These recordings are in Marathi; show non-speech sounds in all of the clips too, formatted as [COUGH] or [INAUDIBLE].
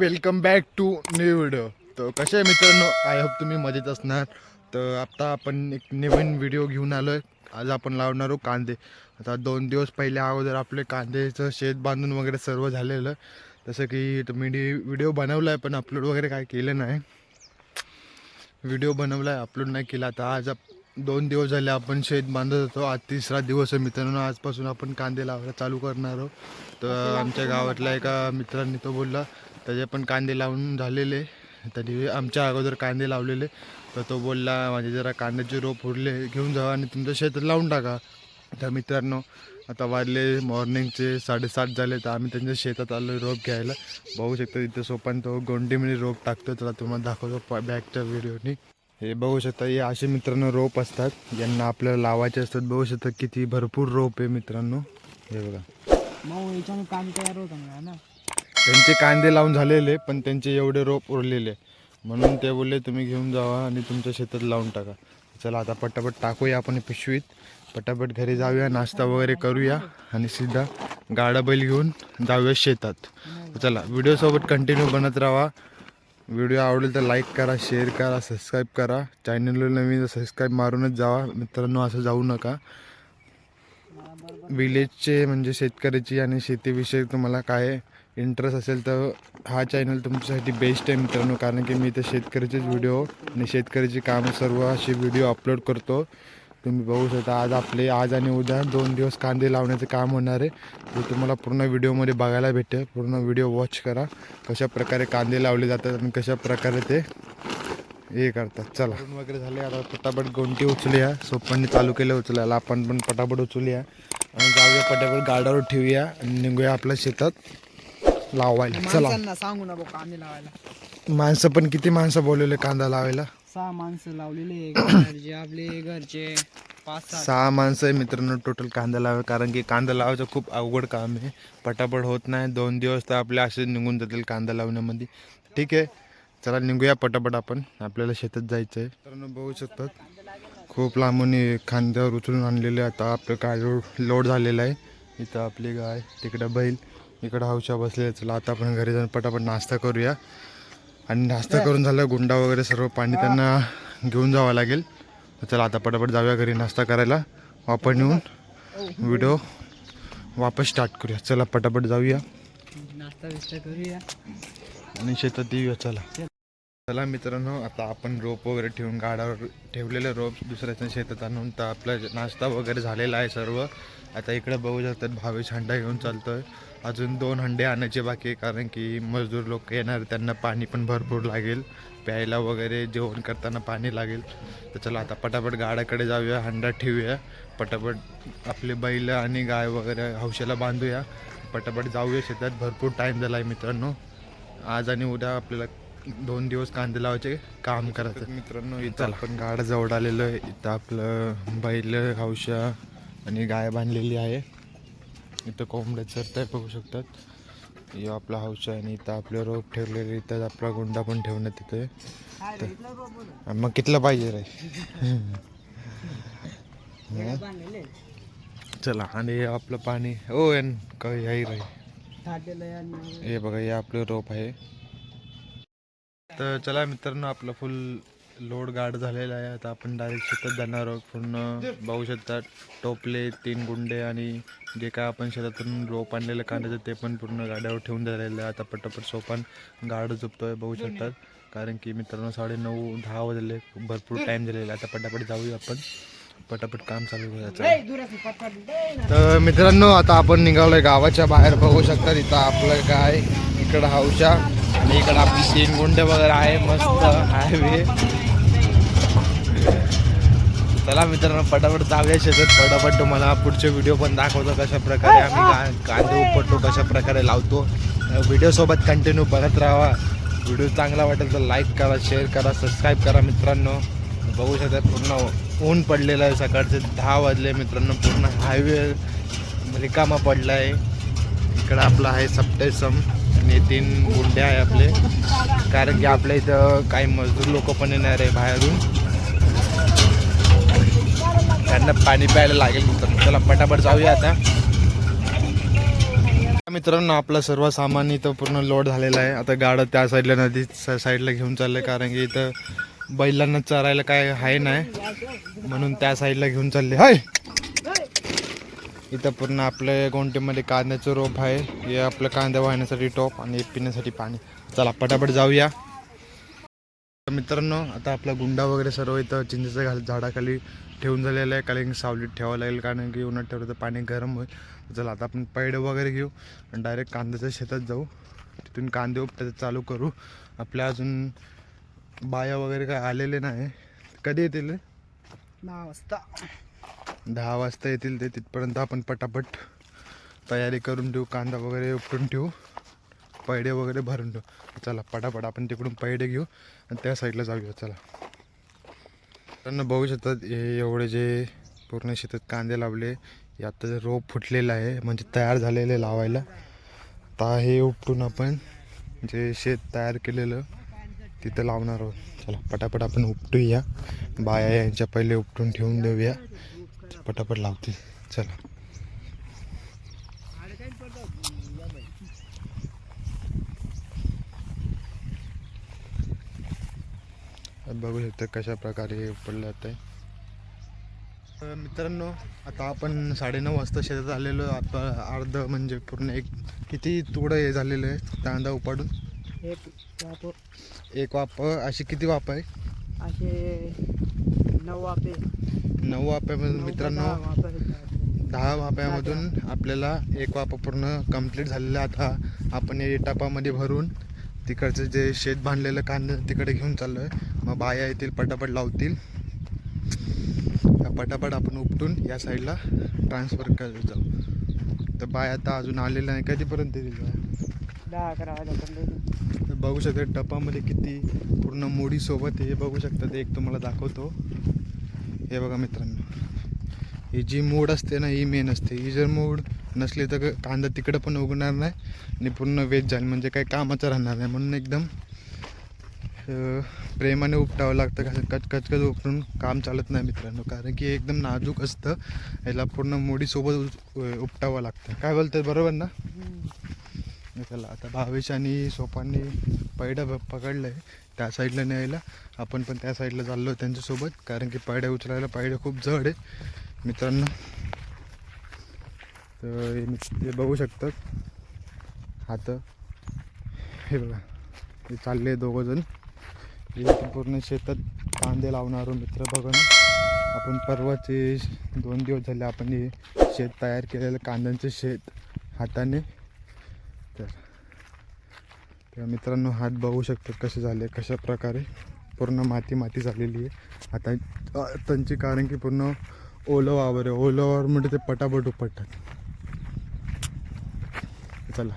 Welcome back to new video. तर कसे आहे मित्रांनो? आय होप तुम्ही मजेत असणार. तर आता आपण एक नवीन व्हिडिओ घेऊन आलो आहे आज आपण लावणार आहोत कांदे. आता दोन दिवस पहिले अगोदर आपले कांद्याचं शेत बांधून वगैरे सर्व झालेलं. जसं की तुम्ही व्हिडिओ बनवला आहे पण अपलोड वगैरे काय केलं नाही. व्हिडिओ बनवला आहे अपलोड नाही केला. आता आज दोन दिवस झाले आपण शेत बांधत होतो. आज तिसरा दिवस आहे मित्रांनो. आजपासून आपण कांदे लावायला चालू करणार आहोत. तर आमच्या गावातल्या एका मित्रांनी तो बोलला त्याचे पण कांदे लावून झालेले. त्यांनी आमच्या अगोदर कांदे लावलेले. तर तो बोलला माझे जरा कांद्याचे रोप उरले घेऊन जावा आणि तुमच्या शेतात लावून टाका. तर मित्रांनो आता वाजले मॉर्निंगचे साडेसात झाले. तर आम्ही त्यांच्या शेतात आलो रोप घ्यायला. बघू शकता तिथे सोपान तो गोंडीमध्ये रोप टाकतो त्याला तुम्हाला दाखवतो बॅकच्या व्हिडिओनी हे बघू शकता हे असे मित्रांनो रोप असतात. यांना आपल्याला लावायचे असतात. बघू शकता किती भरपूर रोप आहे मित्रांनो. हे बघा. मग याच्याने काम तयार होतं ना? त्यांचे कांदे लावून झालेले पण त्यांचे एवढे रोप उरलेले. म्हणून ते बोलले तुम्ही घेऊन जावा आणि तुमच्या शेतात लावून टाका. चला आता पटापट टाकूया आपण पिशवीत. पटापट घरी जाऊया नाश्ता वगैरे करूया आणि सीधा गाडा बैल घेऊन जाऊया शेतात. चला व्हिडिओसोबत कंटिन्यू बनत राहा. व्हिडिओ आवडेल तर लाईक करा शेअर करा सबस्क्राईब करा. चॅनलला नवीन सबस्क्राईब मारूनच जावा. मित्रांनो असं जाऊ नका. विलेजचे म्हणजे शेतकऱ्याची आणि शेतीविषयी तुम्हाला काय इंटरेस्ट असेल तर हा चॅनल तुमच्यासाठी बेस्ट आहे मित्रांनो. कारण की मी इथे शेतकऱ्याचेच व्हिडिओ आणि शेतकऱ्याची कामं सर्व असे व्हिडिओ अपलोड करतो. तुम्ही बघू शकता आज आपले आज आणि उद्या दोन दिवस कांदे लावण्याचं काम होणार आहे. ते तुम्हाला पूर्ण व्हिडिओमध्ये बघायला भेटेल. पूर्ण व्हिडिओ वॉच करा. कशा प्रकारे कांदे लावले जातात आणि कशा प्रकारे ते हे करतात. चला. वगैरे झाले. आता पटापट गोंटी उचलूया. सोपांनी चालू केलं उचलायला. आपण पण पटापट उचलूया. आणि जाऊया पटापट गाडावर ठेवूया आणि निघूया आपल्या शेतात लावायला. चला. माणसांना सांगू ना भाऊ कांदे लावायला. माणसं पण किती माणसं बोलवले कांदा लावायला? सहा माणसं लावलेले घरचे आपले घरचे. पाच सहा सहा माणसं आहे मित्रांनो टोटल कांदा लावा कारण की कांदा लावायचं खूप अवघड काम आहे. पटापट होत नाही. दोन दिवस तर आपले असे निघून जातील कांदा लावण्यामध्ये. ठीक आहे. चला निघूया पटापट आपण. आपल्याला शेतात जायचं आहे मित्रांनो बघू शकतात. खूप लांबून खांद्यावर उचलून आणलेले आता आपलं काय लोड झालेलं आहे. इथं आपली गाय तिकडं बैल इकडं हौशा बसले चला आता आपण घरी जाऊन पटापट नाश्ता करूया. आणि नाश्ता करून झालं गुंडा वगैरे सर्व पाणी त्यांना घेऊन जावं लागेल. चला आता पटापट जाऊया घरी नाश्ता करायला. वापस नेऊन व्हिडिओ वापस स्टार्ट करूया. चला पटापट जाऊया. नाश्ता करूया. आणि शेतात येऊया चला. चला मित्रांनो आता आपण रोप वगैरे ठेवून गाडावर ठेवलेलं रोप दुसऱ्याच्या शेतात आणून तर आपला नाश्ता वगैरे झालेला आहे सर्व. आता इकडे बघू शकतात भावेश हंडा घेऊन चालतो आहे अजून दोन हंडे आणायचे बाकी आहे कारण की मजदूर लोक येणार त्यांना पाणी पण भरपूर लागेल. प्यायला वगैरे जेवण करताना पाणी लागेल. तर चला आता पटापट गाड्याकडे जाऊया हंडा ठेवूया. पटापट आपले बैल आणि गाय वगैरे हौशाला बांधूया. पटापट जाऊया शेतात भरपूर टाईम झाला आहे मित्रांनो. आज आणि उद्या आपल्याला दोन दिवस कांदे लावायचे काम करायचं. मित्रांनो इथं आपण गाड जवळ आलेलो आहे. इथं आपलं बैल हौशा आणि गाय बांधलेली आहे. इथं कोंबड्या चरताय बघू शकतात. हे आपला हौशा आणि इथं आपले रोप ठेवलेले इथं आपला गुंडा पण ठेवण्यात तिथे मग कितलं पाहिजे रे? चला आणि हे आपलं पाणी हो एन काही आहे आहे हे बघा हे आपलं रोप आहे. तर चला मित्रांनो आपलं फुल लोड गाड झालेला आहे. आता आपण डायरेक्ट शेतात जाणार आहोत. पूर्ण बघू शकता टोपले तीन गुंडे आणि जे काय आपण शेतातून रोप आणलेलं कांद्याचं ते पण पूर्ण गाड्यावर ठेवून झालेलं आहे. आता पटापट सोपान गाड झोपतोय बघू शकतात. कारण की मित्रांनो साडे नऊ दहा वाजले. भरपूर टाईम झालेला आहे. आता पटापट जाऊया आपण. पटापट काम चालू करायचं तर मित्रांनो आता आपण निघालोय गावाच्या बाहेर. बघू शकता इथं आपलं काय इकडं हौशा आणि इकडं आपली तीन गुंडे वगैरे आहे मस्त हायवे. चला मित्रांनो पटापट जाऊया शेतात. पटापट तुम्हाला पुढचे व्हिडिओ पण दाखवतो कशा प्रकारे आम्ही का कांदे उपटतो कशा प्रकारे लावतो. व्हिडिओ सोबत कंटिन्यू बघत राहा. व्हिडिओ चांगला वाटेल तर लाईक करा शेअर करा सबस्क्राईब करा मित्रांनो. बघू शकता पूर्ण ऊन पडलेलं आहे. सकाळचे दहा वाजले मित्रांनो पूर्ण हायवे रिकामा पडला आहे इकडं आपलं आहे सप्टेसम नितीन तीन गुंडे आहे आपले. कारण की आपल्या इथं काही मजदूर लोक पण येणार आहे बाहेरून. त्यांना पाणी प्यायला लागेल मित्रांनो चला पटापट जाऊया आता. मित्रांनो आपलं सर्व सामान इथं पूर्ण लोड झालेलं आहे. आता गाडं त्या साईडला नदी साईडला घेऊन चाललं कारण की इथं बैलांना चरायला काय आहे नाही. म्हणून त्या साईडला घेऊन चालले. हाय! इथं पूर्ण आपल्या गोंटीमध्ये कांद्याचं रोप आहे. हे आपलं कांदा वाहण्यासाठी टोप आणि पिण्यासाठी पाणी. चला पटापट जाऊया. मित्रांनो आता आपला गुंडा वगैरे सर्व इथं चिंचेचं घाल झाडाखाली ठेवून झालेलं आहे. कारण की सावलीत ठेवावं लागेल कारण की उन्हात ठेवलं तर पाणी गरम होईल. चला आता आपण पैडं वगैरे घेऊ आणि डायरेक्ट कांद्याच्या शेतात जाऊ. तिथून कांदे उपटायचं चालू करू. आपल्या अजून बाया वगैरे काय आलेले नाही. कधी येतील? दहा वाजता. दहा वाजता येतील ते तिथपर्यंत आपण पटापट तयारी करून ठेवू कांदा वगैरे उपटून ठेवू पैडे वगैरे भरून ठेवू. चला पटापट आपण तिकडून पैडे घेऊ आणि त्या साईडला जाऊया चला. त्यांना बघू शकतात हे एवढे जे पूर्ण शेतात कांदे लावले यात जे रोप फुटलेलं आहे म्हणजे तयार झालेले लावायला. आता हे उपटून आपण जे शेत तयार केलेलं तिथं लावणार आहोत. चला पटापट आपण उपटूया. बाया यांच्या पहिले उपटून ठेवून देऊया. पटापट लावतील चला. बघू शकता कशा प्रकारे उपटलं जात आहे मित्रांनो आता आपण साडेनऊ वाजता शेतात आलेलो आता अर्ध म्हणजे पूर्ण एक किती तुकडं हे झालेलं आहे. कांदा उपाडून. एक वापर. एक वाप अशी किती वाप आहे? असे नऊ वापे. नऊ वाप्यामधून मित्रांनो दहा वाप्यामधून आपल्याला एक वापा पूर्ण कंप्लीट झालेला. आता आपण हे टापामध्ये भरून तिकडचं जे शेत बांधलेलं कांदा तिकडे घेऊन चाललो आहे मग बाया येतील पटापट लावतील. पटापट आपण उपटून या साईडला ट्रान्सफर करत जाऊ. तर बाया आता अजून आलेल्या नाही कधीपर्यंत येतील दहा अकरा वाजेपर्यंत बघू शकता टपामध्ये किती पूर्ण मोडीसोबत हे बघू शकता ते एक तुम्हाला दाखवतो. हे बघा मित्रांनो. ही जी मूड असते ना ही मेन असते. ही जर मूड नसली तर कांदा तिकडं पण उगणार नाही आणि पूर्ण वेज जाईल. म्हणजे काही कामाचं राहणार नाही. म्हणून एकदम प्रेमाने उपटावं लागतं. कसं कच कचकच उपटून काम चालत नाही मित्रांनो. कारण की एकदम नाजूक असतं. याला पूर्ण मोडीसोबत उपटावं लागतं. काय बोलतात बरोबर ना? चला आता भावेश आणि सोपांनी पैडा ब- पकडलं आहे त्या साईडला न्यायला. आपण पण त्या साईडला चाललो आहे त्यांच्यासोबत. कारण की पायड्या उचलायला पायड्या खूप जड आहे मित्रांनो तर हे बघू शकतात. हात हे बघा. हे चालले दोघंजण हे पूर्ण शेतात कांदे लावणार मित्र बघा आपण परवाचे दोन दिवस झाले आपण हे शेत तयार केलेलं कांद्यांचं शेत हाताने. तर मित्रांनो हात बघू शकतात कसे झाले कशा प्रकारे पूर्ण माती माती झालेली आहे. आता त्यांची कारण की पूर्ण ओलं वावर आहे. ओलं वावर म्हणजे ते पटापट उपटतात. चला.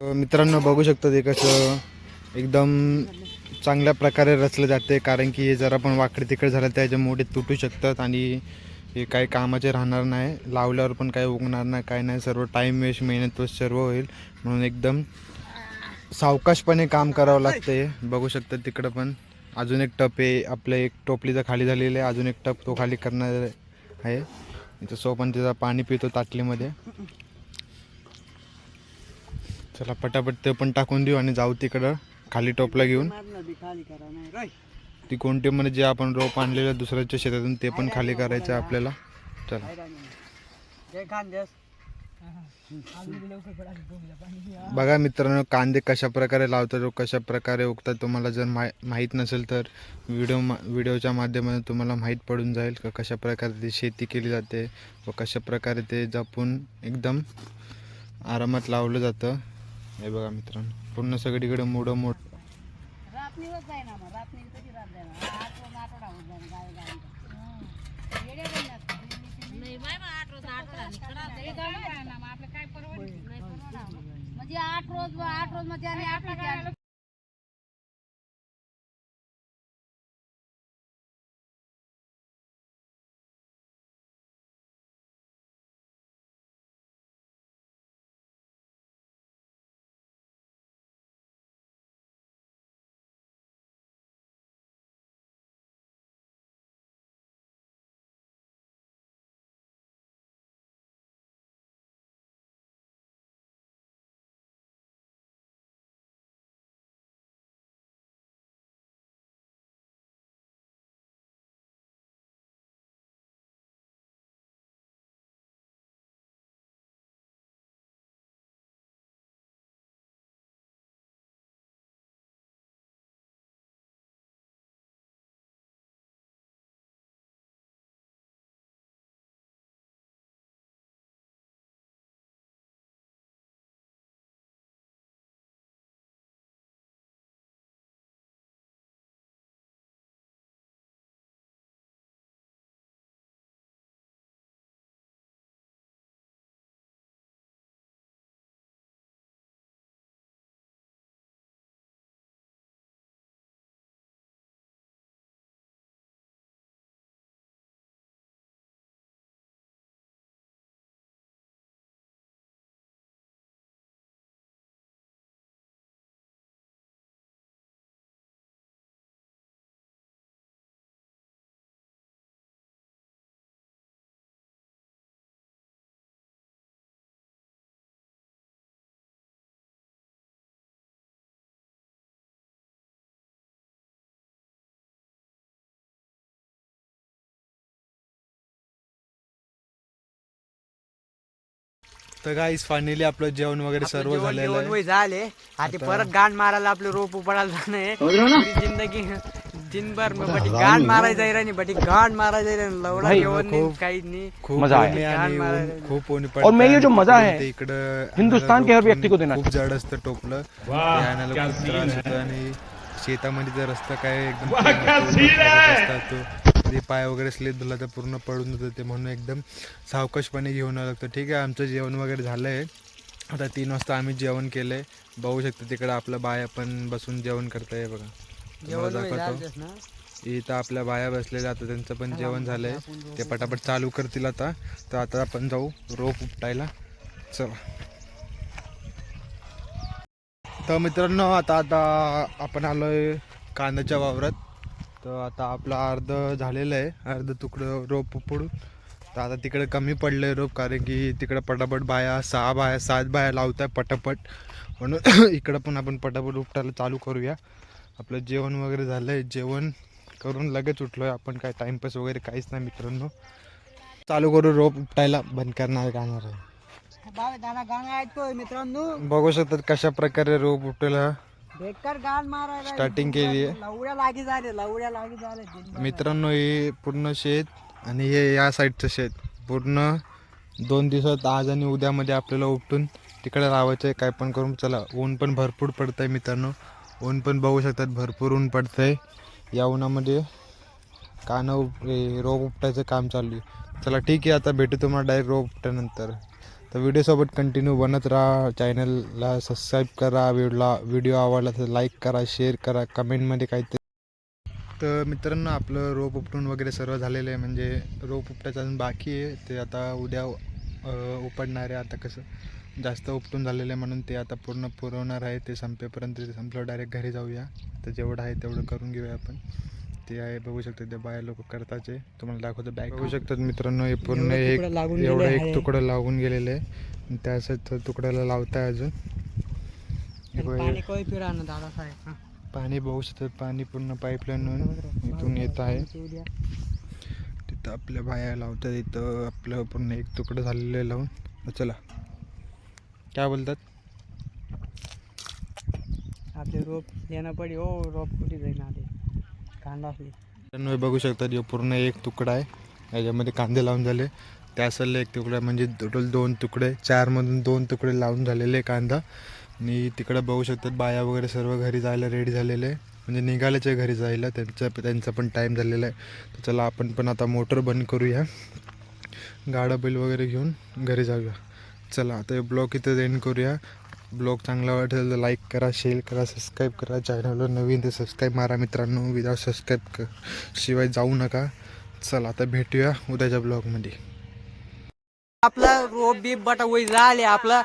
मित्रांनो बघू शकतात ते कसं एकदम चांगल्या प्रकारे रचलं जाते कारण की हे जर आपण वाकडे तिकडे झालं त्याचे मोठे तुटू शकतात आणि हे काही कामाचे राहणार नाही लावल्यावर पण काही उगणार नाही काय नाही सर्व टाईम वेस्ट मेहनत वेस्ट सर्व होईल. म्हणून एकदम सावकाशपणे काम करावं लागते. बघू शकतात तिकडं पण. अजून एक टप आहे आपलं एक टोपलीचा खाली झालेलं आहे अजून एक टप तो खाली करणार आहे. इथं पण तिथं पाणी पितो ताटलीमध्ये. चला पटापट ते पण टाकून देऊ आणि जाऊ तिकडं. खाली टोपला घेऊन. ती कोणती म्हणजे जे आपण रोप आणलेलं दुसऱ्याच्या शेतातून ते पण खाली करायचं आपल्याला. चला. बघा मित्रांनो कांदे कशा प्रकारे लावतात व कशा प्रकारे उगतात तुम्हाला जर माहि माहीत नसेल तर व्हिडिओ मा व्हिडिओच्या माध्यमातून तुम्हाला माहीत पडून जाईल का कशा प्रकारे ती शेती केली जाते व कशा प्रकारे ते जपून एकदम आरामात लावलं जातं. हे बघा मित्रांनो पूर्ण सगळीकडे मोडं मोड रात्रीवर जाय ना मग रात्री कधी रात जाय ना आठ रोज आठवडा होत जाय गाय गाय येड्या बघण्यात नाही बाय मग आठ रोज आठवडा निघणार आपलं काय परवड नाही परवडा म्हणजे आठ रोज आठ रोजमध्ये आणि आपली तर गाईस फायनली आपलं जेवण वगैरे सर्व झालेलं आहे. झाले. आता परत गाण मारायला आपलं रोप उपडायला जाणं आहे. जिंदगी दिनभर मग बटी गाण मारायचं आहे राणी बटी गाण मारायचं आहे राणी. लवडा जेवण नाही काही नाही. खूप मजा आहे। आणि ऊन- मारायला. खूप ऊन और मैं ये जो मजा है, ते इकडं हिंदुस्तान के हर व्यक्ति को देना खूप जड असतं टोपलं. ते आणायला खूप त्रास होतो आणि शेतामध्ये जर रस्ता काय एकदम असतात तो कधी पाय वगैरे स्लिप झाला तर पूर्ण पडून जातं ते म्हणून एकदम सावकाशपणे घेऊन लागतं. ठीक आहे आमचं जेवण वगैरे झालं आहे आता तीन वाजता आम्ही जेवण केलंय. बघू शकतो तिकडं आपलं बाया पण बसून जेवण करताय बघा. तुम्हाला जेवण दाखवतो. इथं आपल्या बाया बसलेल्या आता त्यांचं पण जेवण झालंय. ते पटापट चालू करतील आता. तर आता आपण जाऊ रोप उपटायला. चला. तर मित्रांनो आता आता आपण आलोय कांद्याच्या वावरात. तर आता आपलं अर्ध झालेलं आहे. अर्ध तुकडं रोप उपडून तर आता तिकडे कमी पडलंय रोप कारण की तिकडे पटापट बाया सहा बाया सात बाया लावताय पटापट. म्हणून [COUGHS] इकडं पण आपण पटापट उपटायला चालू करूया. आपलं जेवण वगैरे झालंय. जेवण करून लगेच उठलोय. आपण काय टाइमपास वगैरे काहीच नाही मित्रांनो. चालू करू रोप उपटायला. बंद करणार गाणार आहे. मित्रांनो. बघू शकतात कशा प्रकारे रोप उपटायला बेकार गाण मारायला स्टार्टिंग केली आहे लवड्या लागी झाले लवड्या लागी झाले. दिनभर. मित्रांनो हे पूर्ण शेत आणि हे या साईडचं शेत. पूर्ण दोन दिवसात आज आणि उद्यामध्ये आपल्याला उपटून तिकडे लावायचं आहे काय पण करून चला ऊन पण भरपूर पडतं आहे मित्रांनो. ऊन पण बघू शकतात भरपूर ऊन पडतं आहे या उन्हामध्ये कानं उप रोप उपटायचं काम चालू आहे. चला ठीक आहे आता भेटू तुम्हाला डायरेक्ट रोप उपट्यानंतर तर व्हिडिओसोबत कंटिन्यू बनत राहा. चॅनलला सबस्क्राईब करा. व्हिडिओला व्हिडिओ आवडला तर लाईक करा शेअर करा. कमेंटमध्ये काहीतरी. तर मित्रांनो आपलं रोप उपटून वगैरे सर्व झालेलं आहे. म्हणजे रोप उपटायचं अजून बाकी आहे. ते आता उद्या उपडणार आहे. आता कसं जास्त उपटून झालेलं आहे म्हणून ते आता पूर्ण पुरवणार आहे. ते संपेपर्यंत ते संपलं. डायरेक्ट घरी जाऊया. तर जेवढं आहे तेवढं करून घेऊया आपण. ते आहे बघू शकतो ते बाया लोक करताच आहे तुम्हाला दाखवतो बॅग बघू शकतात मित्रांनो हे पूर्ण एवढं एक एवढं एक. तुकडं लागून गेलेलं आहे. आणि त्याच तुकड्याला लावताय अजून. पाणी बघू शकतात पाणी पूर्ण पाईपलाईन इथून येत आहे. उद्या तिथं आपल्या बाया लावतात इथं आपलं पूर्ण एक तुकडं झालेलं आहे लावून. चला. काय बोलतात? आपले रोप देणं पडी हो रोप कुठे जाईन आले कांदा असली बघू शकतात हे पूर्ण एक तुकडा आहे. याच्यामध्ये कांदे लावून झाले. त्या असेल एक तुकडा म्हणजे टोटल दोन तुकडे चारमधून दोन तुकडे लावून झालेले आहे कांदा. आणि तिकडं बघू शकतात बाया वगैरे सर्व घरी जायला रेडी झालेले आहे. म्हणजे निघालेच आहे घरी जायला त्यांचा त्यांचा पण टाईम झालेला आहे. तर चला आपण पण आता मोटर बंद करूया. गाडा बैल वगैरे घेऊन घरी जाऊया. चला आता हे इथं एंड करूया. ब्लॉग चांगला वाटेल तर लाईक करा शेअर करा सबस्क्राईब करा. चॅनलवर नवीन तर सबस्क्राईब मारा मित्रांनो. विदाउट सबस्क्राईब क शिवाय जाऊ नका. चला आता भेटूया उद्याच्या ब्लॉगमध्ये आपला रोप बीप बटा वय झाले आपला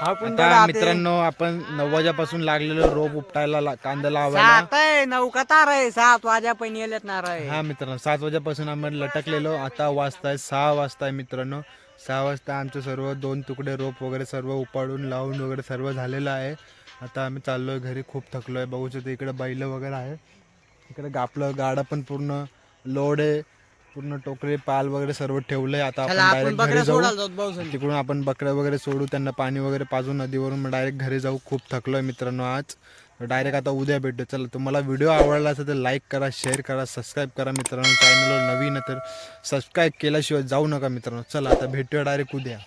आपण आता मित्रांनो आपण नऊ वाजेपासून लागलेलो रोप उपटायला ला- कांदा लावायला सात आहे नऊ कतार आहे सात वाजा पण येलेत हा मित्रांनो सात वाजेपासून आम्ही लटकलेलो. आता वाजताय सहा वाजताय मित्रांनो. सहा वाजता आमचं सर्व दोन तुकडे रोप वगैरे सर्व उपाडून लावून वगैरे सर्व झालेलं आहे. आता आम्ही चाललोय घरी खूप थकलो आहे बघू शकतो इकडे बैल वगैरे आहे. इकडे गा- आपलं गाडा पण पूर्ण लोड आहे. पूर्ण टोकरे पाल वगैरे सर्व ठेवलंय. आता आपण डायरेक्ट घरी जाऊ. तिकडून आपण बकऱ्या वगैरे सोडू त्यांना पाणी वगैरे पाजून नदीवरून डायरेक्ट घरी जाऊ. खूप थकलोय मित्रांनो आज. डायरेक्ट आता उद्या भेटतो चला तुम्हाला व्हिडिओ आवडला असेल तर लाईक करा शेअर करा सबस्क्राईब करा मित्रांनो. चॅनलवर नवीन तर सबस्क्राईब केल्याशिवाय जाऊ नका मित्रांनो. चला आता भेटूया डायरेक्ट उद्या.